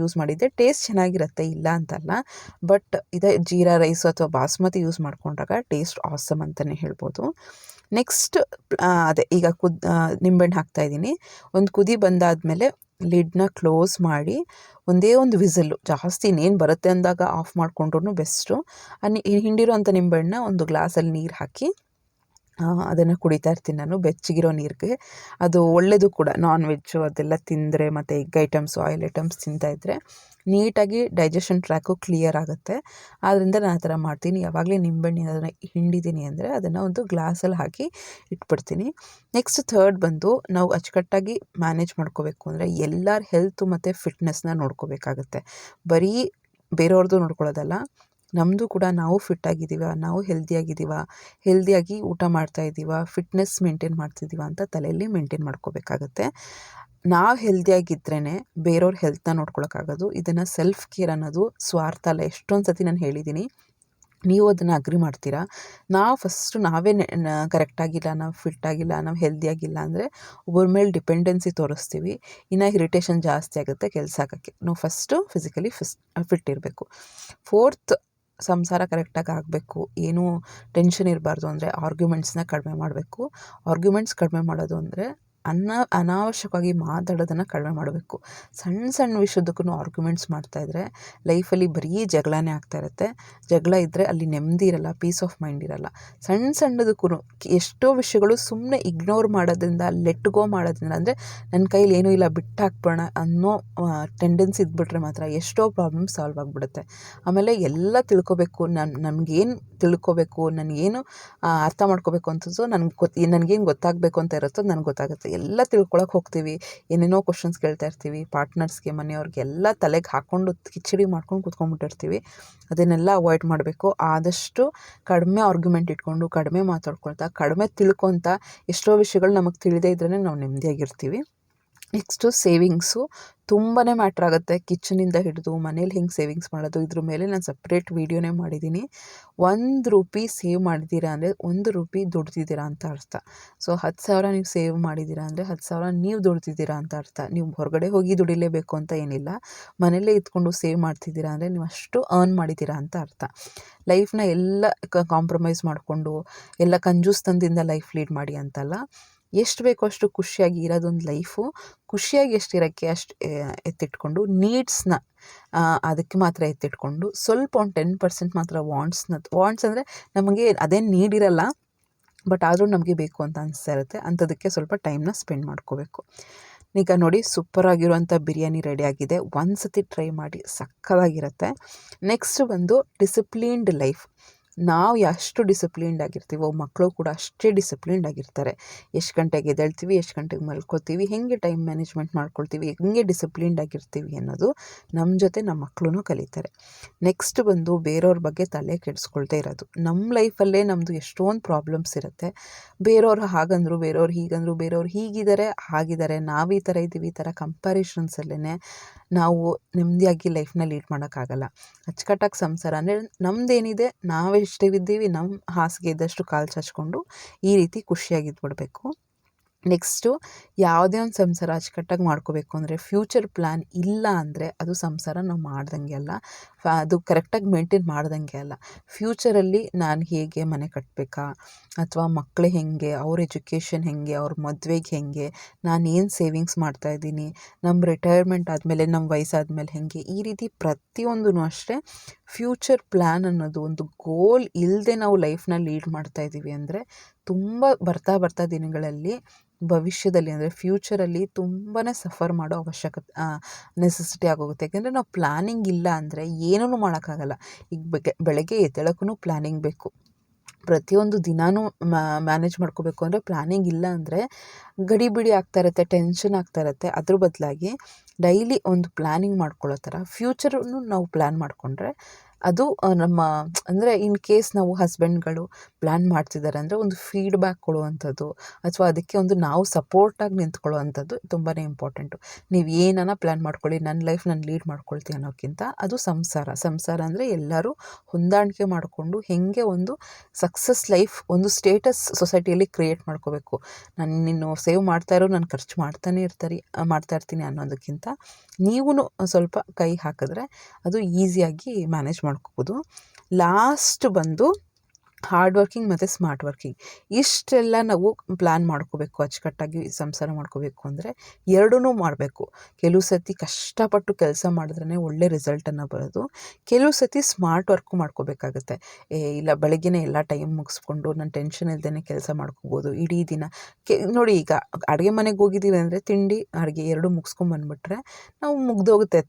ಯೂಸ್ ಮಾಡಿದ್ದೆ. ಟೇಸ್ಟ್ ಚೆನ್ನಾಗಿರುತ್ತೆ, ಇಲ್ಲ ಅಂತಲ್ಲ. ಬಟ್ ಇದೇ ಜೀರಾ ರೈಸ್ ಅಥವಾ ಬಾಸ್ಮತಿ ಯೂಸ್ ಮಾಡಿಕೊಂಡಾಗ ಟೇಸ್ಟ್ ಆಸಮ್ ಅಂತಲೇ ಹೇಳ್ಬೋದು. ನೆಕ್ಸ್ಟ್ ಅದೇ ಈಗ ಕುದ್ ನಿಂಬೆಹಣ್ಣು ಹಾಕ್ತಾಯಿದ್ದೀನಿ ಒಂದು ಕುದಿ ಬಂದಾದಮೇಲೆ ಲಿಡ್ನ ಕ್ಲೋಸ್ ಮಾಡಿ ಒಂದೇ ಒಂದು ವಿಸಲ್ಲು ಜಾಸ್ತಿ ಇನ್ನೇನು ಬರುತ್ತೆ ಅಂದಾಗ ಆಫ್ ಮಾಡಿಕೊಂಡ್ರು ಬೆಸ್ಟು ಹಿಂಡಿರೋ ಅಂಥ ನಿಂಬೆಹಣ್ಣನ್ನ ಒಂದು ಗ್ಲಾಸಲ್ಲಿ ನೀರು ಹಾಕಿ ಅದನ್ನು ಕುಡಿತಾ ಇರ್ತೀನಿ ನಾನು, ಬೆಚ್ಚಗಿರೋ ನೀರಿಗೆ. ಅದು ಒಳ್ಳೆಯದು ಕೂಡ ನಾನ್ ವೆಜ್ಜು ಅದೆಲ್ಲ ತಿಂದರೆ ಮತ್ತು ಎಗ್ ಐಟಮ್ಸ್ ಆಯಿಲ್ ಐಟಮ್ಸ್ ತಿಂತಾಯಿದ್ರೆ ನೀಟಾಗಿ ಡೈಜೆಷನ್ ಟ್ರ್ಯಾಕು ಕ್ಲಿಯರ್ ಆಗುತ್ತೆ. ಆದ್ದರಿಂದ ನಾನು ಆ ಥರ ಮಾಡ್ತೀನಿ. ಯಾವಾಗಲೇ ನಿಂಬೆಹಣ್ಣಿನ ಅದನ್ನು ಹಿಂಡಿದ್ದೀನಿ ಅಂದರೆ ಅದನ್ನು ಒಂದು ಗ್ಲಾಸಲ್ಲಿ ಹಾಕಿ ಇಟ್ಬಿಡ್ತೀನಿ. ನೆಕ್ಸ್ಟ್ ಥರ್ಡ್ ಬಂದು ನಾವು ಅಚ್ಚುಕಟ್ಟಾಗಿ ಮ್ಯಾನೇಜ್ ಮಾಡ್ಕೋಬೇಕು ಅಂದರೆ ಎಲ್ಲರ ಹೆಲ್ತು ಮತ್ತು ಫಿಟ್ನೆಸ್ನ ನೋಡ್ಕೋಬೇಕಾಗುತ್ತೆ. ಬರೀ ಬೇರೆಯವ್ರದ್ದು ನೋಡ್ಕೊಳ್ಳೋದಲ್ಲ ನಮ್ಮದು ಕೂಡ ನಾವು ಫಿಟ್ ಆಗಿದ್ದೀವ, ನಾವು ಹೆಲ್ದಿಯಾಗಿದ್ದೀವ ಹೆಲ್ದಿಯಾಗಿ ಊಟ ಮಾಡ್ತಾ ಇದ್ದೀವ ಫಿಟ್ನೆಸ್ ಮೇಂಟೈನ್ ಮಾಡ್ತಿದ್ದೀವ ಅಂತ ತಲೆಯಲ್ಲಿ ಮೇಂಟೈನ್ ಮಾಡ್ಕೋಬೇಕಾಗತ್ತೆ. ನಾವು ಹೆಲ್ದಿಯಾಗಿದ್ರೇ ಬೇರೆಯವ್ರ ಹೆಲ್ತ್ನ ನೋಡ್ಕೊಳಕ್ಕಾಗೋದು ಇದನ್ನು ಸೆಲ್ಫ್ ಕೇರ್ ಅನ್ನೋದು ಸ್ವಾರ್ಥ ಅಲ್ಲ, ಎಷ್ಟೊಂದು ಸತಿ ನಾನು ಹೇಳಿದ್ದೀನಿ. ನೀವು ಅದನ್ನು ಅಗ್ರಿ ಮಾಡ್ತೀರಾ? ನಾವು ಫಸ್ಟು ನಾವೇ ಕರೆಕ್ಟಾಗಿಲ್ಲ ನಾವು ಫಿಟ್ ಆಗಿಲ್ಲ, ನಾವು ಹೆಲ್ದಿಯಾಗಿಲ್ಲ ಅಂದರೆ ಒಬ್ಬರ ಮೇಲೆ ಡಿಪೆಂಡೆನ್ಸಿ ತೋರಿಸ್ತೀವಿ. ಇನ್ನು ಇರಿಟೇಷನ್ ಜಾಸ್ತಿ ಆಗುತ್ತೆ ಕೆಲಸ ಆಗೋಕ್ಕೆ. ನಾವು ಫಸ್ಟು ಫಿಸಿಕಲಿ ಫಿಸ್ ಫಿಟ್ ಇರಬೇಕು. ಫೋರ್ತ್ ಸಂಸಾರ ಕರೆಕ್ಟಾಗಿ ಆಗಬೇಕು. ಏನೂ ಟೆನ್ಷನ್ ಇರಬಾರ್ದು ಅಂದರೆ ಆರ್ಗ್ಯುಮೆಂಟ್ಸ್ನ ಕಡಿಮೆ ಮಾಡಬೇಕು. ಆರ್ಗ್ಯುಮೆಂಟ್ಸ್ ಕಡಿಮೆ ಮಾಡೋದು ಅಂದರೆ ಅನ ಅನಾವಶ್ಯಕವಾಗಿ ಮಾತಾಡೋದನ್ನು ಕಡಿಮೆ ಮಾಡಬೇಕು. ಸಣ್ಣ ಸಣ್ಣ ವಿಷಯದಕ್ಕೂ ಆರ್ಗ್ಯುಮೆಂಟ್ಸ್ ಮಾಡ್ತಾಯಿದ್ರೆ ಲೈಫಲ್ಲಿ ಬರೀ ಜಗಳನೇ ಆಗ್ತಾ ಇರುತ್ತೆ. ಜಗಳ ಇದ್ದರೆ ಅಲ್ಲಿ ನೆಮ್ಮದಿ ಇರಲ್ಲ ಪೀಸ್ ಆಫ್ ಮೈಂಡ್ ಇರಲ್ಲ. ಸಣ್ಣ ಸಣ್ಣದಕ್ಕೂ ಎಷ್ಟೋ ವಿಷಯಗಳು ಸುಮ್ಮನೆ ಇಗ್ನೋರ್ ಮಾಡೋದ್ರಿಂದ ಲೆಟ್ ಗೋ ಮಾಡೋದ್ರಿಂದ ಅಂದರೆ ನನ್ನ ಕೈಲಿ ಏನೂ ಇಲ್ಲ ಬಿಟ್ಟು ಹಾಕ್ಬೋಣ ಅನ್ನೋ ಟೆಂಡೆನ್ಸಿ ಇದ್ಬಿಟ್ರೆ ಮಾತ್ರ ಎಷ್ಟೋ ಪ್ರಾಬ್ಲಮ್ ಸಾಲ್ವ್ ಆಗಿಬಿಡುತ್ತೆ. ಆಮೇಲೆ ಎಲ್ಲ ತಿಳ್ಕೊಬೇಕು ನನ್ನ ನಮಗೇನು ತಿಳ್ಕೊಬೇಕು, ನನಗೇನು ಅರ್ಥ ಮಾಡ್ಕೋಬೇಕು ಅಂತದ್ದು ನನಗೆ ಗೊತ್ತು ನನಗೇನು ಗೊತ್ತಾಗಬೇಕು ಅಂತ ಇರುತ್ತೋ ನನಗೆ ಗೊತ್ತಾಗುತ್ತೆ. ಎಲ್ಲ ತಿಳ್ಕೊಳಕ್ಕೆ ಹೋಗ್ತೀವಿ. ಏನೇನೋ ಕ್ವಶನ್ಸ್ ಕೇಳ್ತಾ ಇರ್ತೀವಿ. ಪಾರ್ಟ್ನರ್ಸ್ಗೆ ಮನೆಯವ್ರಿಗೆ ಎಲ್ಲ ತಲೆಗೆ ಹಾಕ್ಕೊಂಡು ಕಿಚಡಿ ಮಾಡ್ಕೊಂಡು ಕೂತ್ಕೊಂಡ್ಬಿಟ್ಟಿರ್ತೀವಿ. ಅದನ್ನೆಲ್ಲ ಅವಾಯ್ಡ್ ಮಾಡಬೇಕು. ಆದಷ್ಟು ಕಡಿಮೆ ಆರ್ಗ್ಯುಮೆಂಟ್ ಇಟ್ಕೊಂಡು, ಕಡಿಮೆ ಮಾತಾಡ್ಕೊಳ್ತಾ, ಕಡಿಮೆ ತಿಳ್ಕೊತ ಎಷ್ಟೋ ವಿಷಯಗಳು ನಮಗೆ ತಿಳಿದೇ ಇದ್ರೇ ನಾವು ನೆಮ್ಮದಿಯಾಗಿರ್ತೀವಿ. ನೆಕ್ಸ್ಟು ಸೇವಿಂಗ್ಸು ತುಂಬಾ ಮ್ಯಾಟ್ರ್ ಆಗುತ್ತೆ. ಕಿಚನಿಂದ ಹಿಡಿದು ಮನೇಲಿ ಹೆಂಗೆ ಸೇವಿಂಗ್ಸ್ ಮಾಡೋದು? ಇದ್ರ ಮೇಲೆ ನಾನು ಸಪ್ರೇಟ್ ವೀಡಿಯೋನೇ ಮಾಡಿದ್ದೀನಿ ಒಂದು ರೂಪಿ ಸೇವ್ ಮಾಡಿದ್ದೀರಾ ಅಂದರೆ ಒಂದು ರೂಪಿ ದುಡ್ದಿದ್ದೀರಾ ಅಂತ ಅರ್ಥ. ಸೊ ಹತ್ತು ಸಾವಿರ ನೀವು ಸೇವ್ ಮಾಡಿದ್ದೀರಾ ಅಂದರೆ ಹತ್ತು ಸಾವಿರ ನೀವು ದುಡ್ದಿದ್ದೀರಾ ಅಂತ ಅರ್ಥ. ನೀವು ಹೊರಗಡೆ ಹೋಗಿ ದುಡಿಲೇಬೇಕು ಅಂತ ಏನಿಲ್ಲ. ಮನೆಯಲ್ಲೇ ಇದ್ಕೊಂಡು ಸೇವ್ ಮಾಡ್ತಿದ್ದೀರಾ ಅಂದರೆ ನೀವು ಅಷ್ಟು ಅರ್ನ್ ಮಾಡಿದ್ದೀರಾ ಅಂತ ಅರ್ಥ. ಲೈಫ್ನ ಎಲ್ಲ ಕಾಂಪ್ರಮೈಸ್ ಮಾಡಿಕೊಂಡು, ಎಲ್ಲ ಕಂಜೂಸ್ತನದಿಂದ ಲೈಫ್ ಲೀಡ್ ಮಾಡಿ ಅಂತಲ್ಲ. ಎಷ್ಟು ಬೇಕೋ ಅಷ್ಟು ಖುಷಿಯಾಗಿ ಇರೋದೊಂದು ಲೈಫು. ಖುಷಿಯಾಗಿ ಎಷ್ಟು ಇರೋಕ್ಕೆ ಅಷ್ಟು ಎತ್ತಿಟ್ಕೊಂಡು ನೀಡ್ಸ್ನ ಅದಕ್ಕೆ ಮಾತ್ರ ಎತ್ತಿಟ್ಕೊಂಡು ಸ್ವಲ್ಪ ಒಂದು ಟೆನ್ ಪರ್ಸೆಂಟ್ ಮಾತ್ರ ವಾಂಟ್ಸ್ನ, ವಾಂಟ್ಸ್ ಅಂದರೆ ನಮಗೆ ಅದೇನು ನೀಡಿರಲ್ಲ, ಬಟ್ ಆದರೂ ನಮಗೆ ಬೇಕು ಅಂತ ಅನಿಸ್ತಾ ಇರುತ್ತೆ. ಅಂಥದಕ್ಕೆ ಸ್ವಲ್ಪ ಟೈಮ್ನ ಸ್ಪೆಂಡ್ ಮಾಡ್ಕೋಬೇಕು. ಈಗ ನೋಡಿ, ಸೂಪರಾಗಿರುವಂಥ ಬಿರಿಯಾನಿ ರೆಡಿಯಾಗಿದೆ ಒಂದು ಸತಿ ಟ್ರೈ ಮಾಡಿ ಸಕ್ಕದಾಗಿರುತ್ತೆ ನೆಕ್ಸ್ಟ್ ಬಂದು ಡಿಸಿಪ್ಲೀನ್ಡ್ ಲೈಫ್. ನಾವು ಎಷ್ಟು ಡಿಸಿಪ್ಲಿನ್ಡ್ ಆಗಿರ್ತೀವೋ ಮಕ್ಕಳು ಕೂಡ ಅಷ್ಟೇ ಡಿಸಿಪ್ಲಿನ್ಡ್ ಆಗಿರ್ತಾರೆ. ಎಷ್ಟು ಗಂಟೆಗೆ ಎದ್ದೇಳ್ತೀವಿ, ಎಷ್ಟು ಗಂಟೆಗೆ ಮಲ್ಕೋತೀವಿ, ಹೇಗೆ ಟೈಮ್ ಮ್ಯಾನೇಜ್ಮೆಂಟ್ ಮಾಡ್ಕೊಳ್ತೀವಿ, ಹೆಂಗೆ ಡಿಸಿಪ್ಲಿನ್ಡ್ ಆಗಿರ್ತೀವಿ ಅನ್ನೋದು ನಮ್ಮ ಜೊತೆ ನಮ್ಮ ಮಕ್ಕಳೂ ಕಲಿತಾರೆ. ನೆಕ್ಸ್ಟ್ ಬಂದು ಬೇರೆಯವ್ರ ಬಗ್ಗೆ ತಲೆ ಕೆಡಿಸ್ಕೊಳ್ತಾ ಇರೋದು. ನಮ್ಮ ಲೈಫಲ್ಲೇ ನಮ್ಮದು ಎಷ್ಟೊಂದು ಪ್ರಾಬ್ಲಮ್ಸ್ ಇರುತ್ತೆ. ಬೇರೆಯವ್ರು ಹಾಗಂದರು ಬೇರೆಯವ್ರು ಹೀಗಂದರು ಬೇರೆಯವ್ರು ಹೀಗಿದ್ದಾರೆ ಹಾಗಿದ್ದಾರೆ ನಾವು ಈ ಥರ ಇದ್ದೀವಿ, ಈ ಥರ ಕಂಪ್ಯಾರಿಷನ್ಸಲ್ಲೇ ನಾವು ನೆಮ್ಮದಿಯಾಗಿ ಲೈಫ್ನ ಲೀಡ್ ಮಾಡೋಕ್ಕಾಗಲ್ಲ ಅಚ್ಚುಕಟ್ಟಾಗಿ ಸಂಸಾರ ಅಂದರೆ ನಮ್ಮದೇನಿದೆ ನಾವೇ ಇದ್ದೀವಿ. ನಮ್ಮ ಹಾಸಿಗೆ ಇದ್ದಷ್ಟು ಕಾಲು ಚಾಚಿಕೊಂಡು ಈ ರೀತಿ ಖುಷಿಯಾಗಿದ್ಬಿಡ್ಬೇಕು ನೆಕ್ಸ್ಟು ಯಾವುದೇ ಒಂದು ಸಂಸಾರ ಅಚ್ಚುಕಟ್ಟಾಗಿ ಮಾಡ್ಕೋಬೇಕು ಅಂದರೆ ಫ್ಯೂಚರ್ ಪ್ಲ್ಯಾನ್ ಇಲ್ಲ ಅಂದರೆ ಅದು ಸಂಸಾರ ನಾವು ಮಾಡ್ದಂಗೆ ಅಲ್ಲ. ಅದು ಕರೆಕ್ಟಾಗಿ ಮೇಂಟೈನ್ ಮಾಡ್ದಂಗೆ ಅಲ್ಲ. ಫ್ಯೂಚರಲ್ಲಿ ನಾನು ಹೇಗೆ ಮನೆ ಕಟ್ಟಬೇಕಾ ಅಥವಾ ಮಕ್ಕಳು ಹೇಗೆ? ಅವ್ರ ಎಜುಕೇಷನ್ ಹೇಗೆ? ಅವ್ರ ಮದುವೆಗೆ ಹೇಗೆ? ನಾನು ಏನು ಸೇವಿಂಗ್ಸ್ ಮಾಡ್ತಾ ಇದ್ದೀನಿ? ನಮ್ಮ ರಿಟೈರ್ಮೆಂಟ್ ಆದಮೇಲೆ ನಮ್ಮ ವಯಸ್ಸಾದಮೇಲೆ ಹೇಗೆ? ಈ ರೀತಿ ಪ್ರತಿಯೊಂದೂ ಅಷ್ಟೇ ಫ್ಯೂಚರ್ ಪ್ಲ್ಯಾನ್ ಅನ್ನೋದು ಒಂದು ಗೋಲ್ ಇಲ್ಲದೆ ನಾವು ಲೈಫ್ನ ಲೀಡ್ ಮಾಡ್ತಾ ಇದ್ದೀವಿ ಅಂದರೆ ತುಂಬ ಬರ್ತಾ ಬರ್ತಾ ದಿನಗಳಲ್ಲಿ ಭವಿಷ್ಯದಲ್ಲಿ ಅಂದರೆ ಫ್ಯೂಚರಲ್ಲಿ ತುಂಬಾ ಸಫರ್ ಮಾಡೋ ಅವಶ್ಯಕತೆ ನೆಸೆಸಿಟಿ ಆಗೋಗುತ್ತೆ. ಯಾಕೆಂದರೆ ನಾವು ಪ್ಲ್ಯಾನಿಂಗ್ ಇಲ್ಲ ಅಂದರೆ ಏನೂ ಮಾಡೋಕ್ಕಾಗಲ್ಲ. ಈಗ ಬೆಳಗ್ಗೆ ಎದ್ದೇಳಕ್ಕೂ ಪ್ಲ್ಯಾನಿಂಗ್ ಬೇಕು. ಪ್ರತಿಯೊಂದು ದಿನಾನೂ ಮ್ಯಾನೇಜ್ ಮಾಡ್ಕೋಬೇಕು ಅಂದರೆ ಪ್ಲ್ಯಾನಿಂಗ್ ಇಲ್ಲ ಅಂದರೆ ಗಡಿಬಿಡಿ ಆಗ್ತಾ ಇರುತ್ತೆ ಟೆನ್ಷನ್ ಆಗ್ತಾ ಇರುತ್ತೆ. ಅದ್ರ ಬದಲಾಗಿ ಡೈಲಿ ಒಂದು ಪ್ಲ್ಯಾನಿಂಗ್ ಮಾಡ್ಕೊಳ್ಳೋ ಥರ, ಫ್ಯೂಚರನ್ನು ನಾವು ಪ್ಲ್ಯಾನ್ ಮಾಡಿಕೊಂಡ್ರೆ ಅದು ನಮ್ಮ, ಅಂದರೆ ಇನ್ ಕೇಸ್ ನಾವು ಹಸ್ಬೆಂಡ್ಗಳು ಪ್ಲ್ಯಾನ್ ಮಾಡ್ತಿದ್ದಾರೆ ಅಂದರೆ ಒಂದು ಫೀಡ್ಬ್ಯಾಕ್ ಕೊಡುವಂಥದ್ದು ಅಥವಾ ಅದಕ್ಕೆ ಒಂದು ನಾವು ಸಪೋರ್ಟಾಗಿ ನಿಂತ್ಕೊಳ್ಳುವಂಥದ್ದು ತುಂಬಾ ಇಂಪಾರ್ಟೆಂಟು ನೀವು ಏನನ್ನ ಪ್ಲ್ಯಾನ್ ಮಾಡ್ಕೊಳ್ಳಿ ನನ್ನ ಲೈಫ್ ನಾನು ಲೀಡ್ ಮಾಡ್ಕೊಳ್ತೀನಿ ಅನ್ನೋಕ್ಕಿಂತ ಅದು ಸಂಸಾರ. ಸಂಸಾರ ಅಂದರೆ ಎಲ್ಲರೂ ಹೊಂದಾಣಿಕೆ ಮಾಡಿಕೊಂಡು ಹೇಗೆ ಒಂದು ಸಕ್ಸಸ್ ಲೈಫ್ ಒಂದು ಸ್ಟೇಟಸ್ ಸೊಸೈಟಿಯಲ್ಲಿ ಕ್ರಿಯೇಟ್ ಮಾಡ್ಕೋಬೇಕು. ನಾನು ನಿನ್ನ ಸೇವ್ ಮಾಡ್ತಾ ಇರೋ, ನಾನು ಖರ್ಚು ಮಾಡ್ತಾನೆ ಇರ್ತಾರೆ ಮಾಡ್ತಾ ಇರ್ತೀನಿ ಅನ್ನೋದಕ್ಕಿಂತ ನೀವು ಸ್ವಲ್ಪ ಕೈ ಹಾಕಿದ್ರೆ ಅದು ಈಸಿಯಾಗಿ ಮ್ಯಾನೇಜ್ ಮಾಡ್ಕೋಬೋದು. ಲಾಸ್ಟ್ ಬಂದು ಹಾರ್ಡ್ ವರ್ಕಿಂಗ್ ಮತ್ತು ಸ್ಮಾರ್ಟ್ ವರ್ಕಿಂಗ್ ಇಷ್ಟೆಲ್ಲ ನಾವು ಪ್ಲ್ಯಾನ್ ಮಾಡ್ಕೋಬೇಕು, ಅಚ್ಚುಕಟ್ಟಾಗಿ ಸಂಸಾರ ಮಾಡ್ಕೋಬೇಕು ಅಂದರೆ ಎರಡೂ ಮಾಡಬೇಕು. ಕೆಲವು ಸತಿ ಕಷ್ಟಪಟ್ಟು ಕೆಲಸ ಮಾಡಿದ್ರೇ ಒಳ್ಳೆ ರಿಸಲ್ಟನ್ನು ಬರೋದು. ಕೆಲವು ಸತಿ ಸ್ಮಾರ್ಟ್ ವರ್ಕು ಮಾಡ್ಕೋಬೇಕಾಗುತ್ತೆ. ಏ, ಇಲ್ಲ ಬೆಳಗ್ಗೆನೇ ಎಲ್ಲ ಟೈಮ್ ಮುಗಿಸ್ಕೊಂಡು ನಾನು ಟೆನ್ಷನ್ ಇಲ್ಲದೇ ಕೆಲಸ ಮಾಡ್ಕೋಬೋದು. ಇಡೀ ದಿನ ಕೆ, ನೋಡಿ ಈಗ ಅಡುಗೆ ಮನೆಗೆ ಹೋಗಿದ್ದೀವಿ ಅಂದರೆ ತಿಂಡಿ, ಅಡುಗೆ ಎರಡು ಮುಗಿಸ್ಕೊಂಬಂದ್ಬಿಟ್ರೆ ನಾವು ಮುಗ್ದೋಗುತ್ತೆ.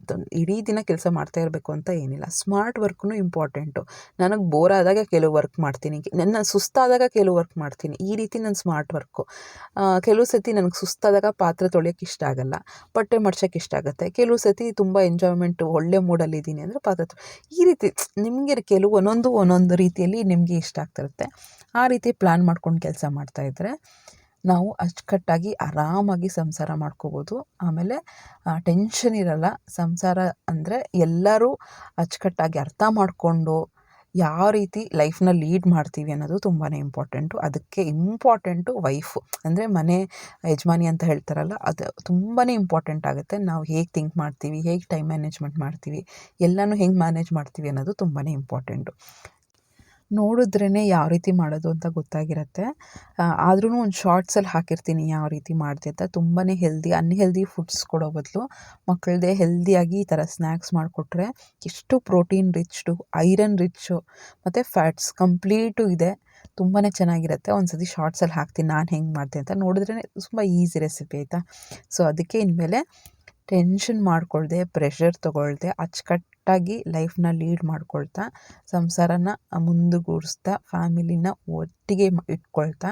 ಇಡೀ ದಿನ ಕೆಲಸ ಮಾಡ್ತಾ ಇರಬೇಕು ಅಂತ ಏನಿಲ್ಲ. ಸ್ಮಾರ್ಟ್ ವರ್ಕ್ನು ಇಂಪಾರ್ಟೆಂಟು ನನಗೆ ಬೋರ್ ಆದಾಗ ಕೆಲವು ವರ್ಕ್ ಮಾಡ್ತೀನಿ. ಮಾಡ್ತೀನಿ. ನನ್ನ ಸುಸ್ತಾದಾಗ ಕೆಲವು ವರ್ಕ್ ಮಾಡ್ತೀನಿ. ಈ ರೀತಿ ನನ್ನ ಸ್ಮಾರ್ಟ್ ವರ್ಕು ಕೆಲವು ಸತಿ ನನಗೆ ಸುಸ್ತಾದಾಗ ಪಾತ್ರೆ ತೊಳೆಯೋಕ್ಕೆ ಇಷ್ಟ ಆಗಲ್ಲ. ಬಟ್ಟೆ ಮಡ್ಸೋಕ್ಕೆ ಇಷ್ಟ ಆಗುತ್ತೆ. ಕೆಲವು ಸತಿ ತುಂಬ ಎಂಜಾಯ್ಮೆಂಟು ಒಳ್ಳೆ ಮೂಡಲ್ಲಿದ್ದೀನಿ ಅಂದರೆ ಪಾತ್ರೆ ಈ ರೀತಿ ನಿಮಗೆ ಕೆಲವು ಒಂದೊಂದು ಒಂದೊಂದು ರೀತಿಯಲ್ಲಿ ನಿಮಗೆ ಇಷ್ಟ ಆಗ್ತಿರುತ್ತೆ ಆ ರೀತಿ ಪ್ಲ್ಯಾನ್ ಮಾಡ್ಕೊಂಡು ಕೆಲಸ ಮಾಡ್ತಾಯಿದ್ರೆ ನಾವು ಅಚ್ಚುಕಟ್ಟಾಗಿ ಆರಾಮಾಗಿ ಸಂಸಾರ ಮಾಡ್ಕೋಬೋದು. ಆಮೇಲೆ ಟೆನ್ಷನ್ ಇರಲ್ಲ. ಸಂಸಾರ ಅಂದರೆ ಎಲ್ಲರೂ ಅಚ್ಚುಕಟ್ಟಾಗಿ ಅರ್ಥ ಮಾಡಿಕೊಂಡು ಯಾವ ರೀತಿ ಲೈಫ್ನ ಲೀಡ್ ಮಾಡ್ತೀವಿ ಅನ್ನೋದು ತುಂಬಾ ಇಂಪಾರ್ಟೆಂಟು ಅದಕ್ಕೆ ಇಂಪಾರ್ಟೆಂಟು ವೈಫು ಅಂದರೆ ಮನೆ ಯಜಮಾನಿ ಅಂತ ಹೇಳ್ತಾರಲ್ಲ, ಅದು ತುಂಬಾ ಇಂಪಾರ್ಟೆಂಟ್ ಆಗುತ್ತೆ. ನಾವು ಹೇಗೆ ಥಿಂಕ್ ಮಾಡ್ತೀವಿ, ಹೇಗೆ ಟೈಮ್ ಮ್ಯಾನೇಜ್ಮೆಂಟ್ ಮಾಡ್ತೀವಿ, ಎಲ್ಲನೂ ಹೆಂಗೆ ಮ್ಯಾನೇಜ್ ಮಾಡ್ತೀವಿ ಅನ್ನೋದು ತುಂಬಾ ಇಂಪಾರ್ಟೆಂಟು ನೋಡಿದ್ರೇ ಯಾವ ರೀತಿ ಮಾಡೋದು ಅಂತ ಗೊತ್ತಾಗಿರುತ್ತೆ. ಆದ್ರೂ ಒಂದು ಶಾರ್ಟ್ಸಲ್ಲಿ ಹಾಕಿರ್ತೀನಿ ಯಾವ ರೀತಿ ಮಾಡಿದೆ ಅಂತ. ತುಂಬಾ ಹೆಲ್ದಿ ಅನ್ಹೆಲ್ದಿ ಫುಡ್ಸ್ ಕೊಡೋ ಬದಲು ಮಕ್ಕಳದೇ ಹೆಲ್ದಿಯಾಗಿ ಈ ಥರ ಸ್ನ್ಯಾಕ್ಸ್ ಮಾಡಿಕೊಟ್ರೆ ಎಷ್ಟು ಪ್ರೋಟೀನ್ ರಿಚ್ಡು ಐರನ್ ರಿಚ್ಚು ಮತ್ತು ಫ್ಯಾಟ್ಸ್ ಕಂಪ್ಲೀಟು ಇದೆ. ತುಂಬಾ ಚೆನ್ನಾಗಿರುತ್ತೆ. ಒಂದು ಸತಿ ಶಾರ್ಟ್ಸಲ್ಲಿ ಹಾಕ್ತೀನಿ, ನಾನು ಹೆಂಗೆ ಮಾಡಿದೆ ಅಂತ. ನೋಡಿದ್ರೇ ತುಂಬ ಈಸಿ ರೆಸಿಪಿ ಆಯಿತಾ. ಸೊ ಅದಕ್ಕೆ ಇನ್ಮೇಲೆ ಟೆನ್ಷನ್ ಮಾಡ್ಕೊಳ್ದೆ ಪ್ರೆಷರ್ ತೊಗೊಳ್ದೆ ಅಚ್ಚುಕಟ್ಟಾಗಿ ಲೈಫ್ನ ಲೀಡ್ ಮಾಡ್ಕೊಳ್ತಾ, ಸಂಸಾರನ ಮುಂದುಗೂಡಿಸ್ತಾ ಫ್ಯಾಮಿಲಿನ ಒಟ್ಟಿಗೆ ಇಟ್ಕೊಳ್ತಾ,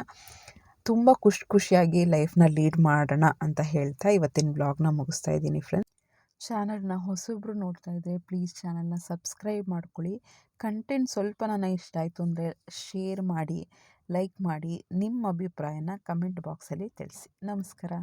ತುಂಬ ಖುಷಿ ಖುಷಿಯಾಗಿ ಲೈಫ್ನ ಲೀಡ್ ಮಾಡೋಣ ಅಂತ ಹೇಳ್ತಾ ಇವತ್ತಿನ ಬ್ಲಾಗ್ನ ಮುಗಿಸ್ತಾ ಇದ್ದೀನಿ ಫ್ರೆಂಡ್ಸ್ ಚಾನಲ್ನ ಹೊಸಬ್ರು ನೋಡ್ತಾ ಇದ್ದರೆ ಪ್ಲೀಸ್ ಚಾನಲ್ನ ಸಬ್ಸ್ಕ್ರೈಬ್ ಮಾಡ್ಕೊಳ್ಳಿ. ಕಂಟೆಂಟ್ ಸ್ವಲ್ಪ ನನಗೆ ಇಷ್ಟ ಆಯಿತು ಅಂದರೆ ಶೇರ್ ಮಾಡಿ ಲೈಕ್ ಮಾಡಿ, ನಿಮ್ಮ ಅಭಿಪ್ರಾಯನ ಕಮೆಂಟ್ ಬಾಕ್ಸಲ್ಲಿ ತಿಳಿಸಿ. ನಮಸ್ಕಾರ.